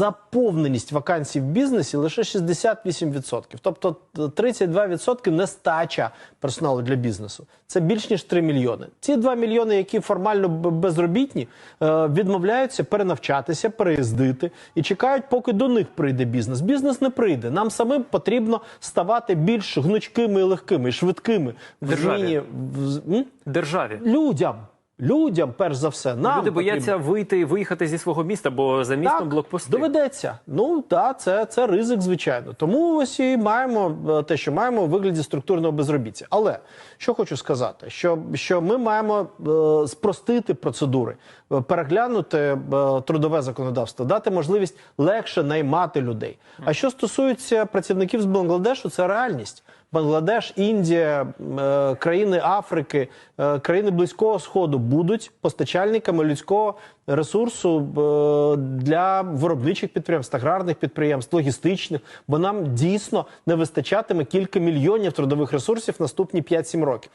заповненість вакансій в бізнесі лише 68%. Тобто е, 32% нестача персоналу для бізнесу. Це більш ніж 3 мільйони. Ці 2 мільйони, які формально безробітні, е, відмовляються перенавчатися, переїздити і чекають, поки до них прийде бізнес. Бізнес не прийде. Нам самим потрібно ставати більш гнучкими і легкими, і швидкими в Державі. зміні в? Державі. людям. Людям, перш за все, нам Люди потрібно. бояться вийти виїхати зі свого міста, бо за містом блокпости. доведеться. Ну так, це, це ризик, звичайно. Тому ось і маємо е, те, що маємо у вигляді структурного безробіття. Але що хочу сказати, що, що ми маємо е, спростити процедури, е, переглянути е, трудове законодавство, дати можливість легше наймати людей. А що стосується працівників з Бангладешу, це реальність. Бангладеш, Індія, е, країни Африки, е, країни Близького Сходу будуть постачальниками людського ресурсу е, для виробничих підприємств, аграрних підприємств, логістичних, бо нам дійсно не вистачатиме кілька мільйонів трудових ресурсів наступні 5-7 років.